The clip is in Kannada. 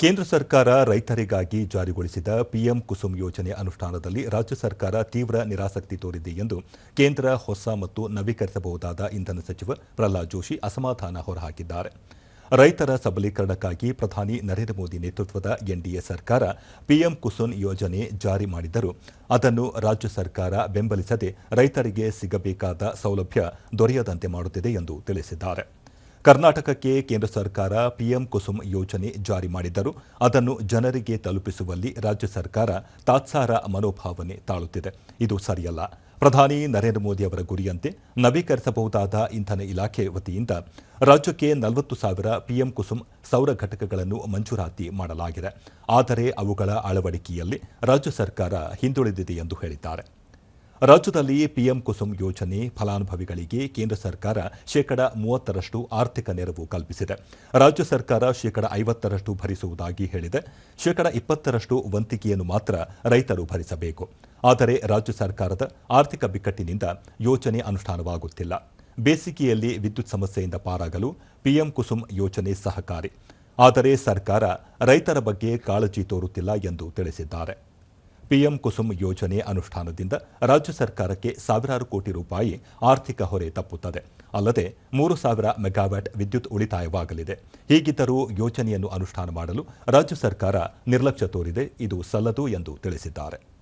ಕೇಂದ್ರ ಸರ್ಕಾರ ರೈತರಿಗಾಗಿ ಜಾರಿಗೊಳಿಸಿದ ಪಿಎಂ ಕುಸುಮ್ ಯೋಜನೆ ಅನುಷ್ಠಾನದಲ್ಲಿ ರಾಜ್ಯ ಸರ್ಕಾರ ತೀವ್ರ ನಿರಾಸಕ್ತಿ ತೋರಿದೆ ಎಂದು ಕೇಂದ್ರ ಹೊಸ ಮತ್ತು ನವೀಕರಿಸಬಹುದಾದ ಇಂಧನ ಸಚಿವ ಪ್ರಹ್ಲಾದ್ ಜೋಶಿ ಅಸಮಾಧಾನ ಹೊರಹಾಕಿದ್ದಾರೆ. ರೈತರ ಸಬಲೀಕರಣಕ್ಕಾಗಿ ಪ್ರಧಾನಿ ನರೇಂದ್ರ ಮೋದಿ ನೇತೃತ್ವದ ಎನ್ಡಿಎ ಸರ್ಕಾರ ಪಿಎಂ ಕುಸುಮ್ ಯೋಜನೆ ಜಾರಿ ಮಾಡಿದ್ದರೂ ಅದನ್ನು ರಾಜ್ಯ ಸರ್ಕಾರ ಬೆಂಬಲಿಸದೆ ರೈತರಿಗೆ ಸಿಗಬೇಕಾದ ಸೌಲಭ್ಯ ದೊರೆಯದಂತೆ ಮಾಡುತ್ತಿದೆ ಎಂದು ತಿಳಿಸಿದ್ದಾರೆ. ಕರ್ನಾಟಕಕ್ಕೆ ಕೇಂದ್ರ ಸರ್ಕಾರ ಪಿಎಂ ಕುಸುಮ್ ಯೋಜನೆ ಜಾರಿ ಮಾಡಿದ್ದರೂ. ಅದನ್ನು ಜನರಿಗೆ ತಲುಪಿಸುವಲ್ಲಿ ರಾಜ್ಯ ಸರ್ಕಾರ ತಾತ್ಸಾರ ಮನೋಭಾವನೆ ತಾಳುತ್ತಿದೆ. ಇದು ಸರಿಯಲ್ಲ. ಪ್ರಧಾನಿ ನರೇಂದ್ರ ಮೋದಿ ಅವರ ಗುರಿಯಂತೆ ನವೀಕರಿಸಬಹುದಾದ ಇಂಧನ ಇಲಾಖೆ ವತಿಯಿಂದ ರಾಜ್ಯಕ್ಕೆ ನಲವತ್ತು ಸಾವಿರ ಪಿಎಂ ಕುಸುಮ್ ಸೌರ ಘಟಕಗಳನ್ನು ಮಂಜೂರಾತಿ ಮಾಡಲಾಗಿದೆ. ಆದರೆ ಅವುಗಳ ಅಳವಡಿಕೆಯಲ್ಲಿ ರಾಜ್ಯ ಸರ್ಕಾರ ಹಿಂದುಳಿದಿದೆ ಎಂದು ಹೇಳಿದ್ದಾರೆ. ರಾಜ್ಯದಲ್ಲಿ ಪಿಎಂ ಕುಸುಮ್ ಯೋಜನೆ ಫಲಾನುಭವಿಗಳಿಗೆ ಕೇಂದ್ರ ಸರ್ಕಾರ ಶೇಕಡ ಮೂವತ್ತರಷ್ಟು ಆರ್ಥಿಕ ನೆರವು ಕಲ್ಪಿಸಿದೆ. ರಾಜ್ಯ ಸರ್ಕಾರ ಶೇಕಡ ಐವತ್ತರಷ್ಟು ಭರಿಸುವುದಾಗಿ ಹೇಳಿದೆ. ಶೇಕಡ ಇಪ್ಪತ್ತರಷ್ಟು ವಂತಿಕೆಯನ್ನು ಮಾತ್ರ ರೈತರು ಭರಿಸಬೇಕು. ಆದರೆ ರಾಜ್ಯ ಸರ್ಕಾರದ ಆರ್ಥಿಕ ಬಿಕ್ಕಟ್ಟಿನಿಂದ ಯೋಜನೆ ಅನುಷ್ಠಾನವಾಗುತ್ತಿಲ್ಲ. ಬೇಸಿಗೆಯಲ್ಲಿ ವಿದ್ಯುತ್ ಸಮಸ್ಯೆಯಿಂದ ಪಾರಾಗಲು ಪಿಎಂ ಕುಸುಮ್ ಯೋಜನೆ ಸಹಕಾರಿ. ಆದರೆ ಸರ್ಕಾರ ರೈತರ ಬಗ್ಗೆ ಕಾಳಜಿ ತೋರುತ್ತಿಲ್ಲ ಎಂದು ತಿಳಿಸಿದ್ದಾರೆ. ಪಿಎಂ ಕುಸುಮ್ ಯೋಜನೆ ಅನುಷ್ಠಾನದಿಂದ ರಾಜ್ಯ ಸರ್ಕಾರಕ್ಕೆ ಸಾವಿರಾರು ಕೋಟಿ ರೂಪಾಯಿ ಆರ್ಥಿಕ ಹೊರೆ ತಪ್ಪುತ್ತದೆ. ಅಲ್ಲದೆ ಮೂರು ಸಾವಿರ ಮೆಗಾವ್ಯಾಟ್ ವಿದ್ಯುತ್ ಉಳಿತಾಯವಾಗಲಿದೆ. ಹೀಗಿದ್ದರೂ ಯೋಜನೆಯನ್ನು ಅನುಷ್ಠಾನ ಮಾಡಲು ರಾಜ್ಯ ಸರ್ಕಾರ ನಿರ್ಲಕ್ಷ್ಯ ತೋರಿದೆ. ಇದು ಸಲ್ಲದು ಎಂದು ತಿಳಿಸಿದ್ದಾರೆ.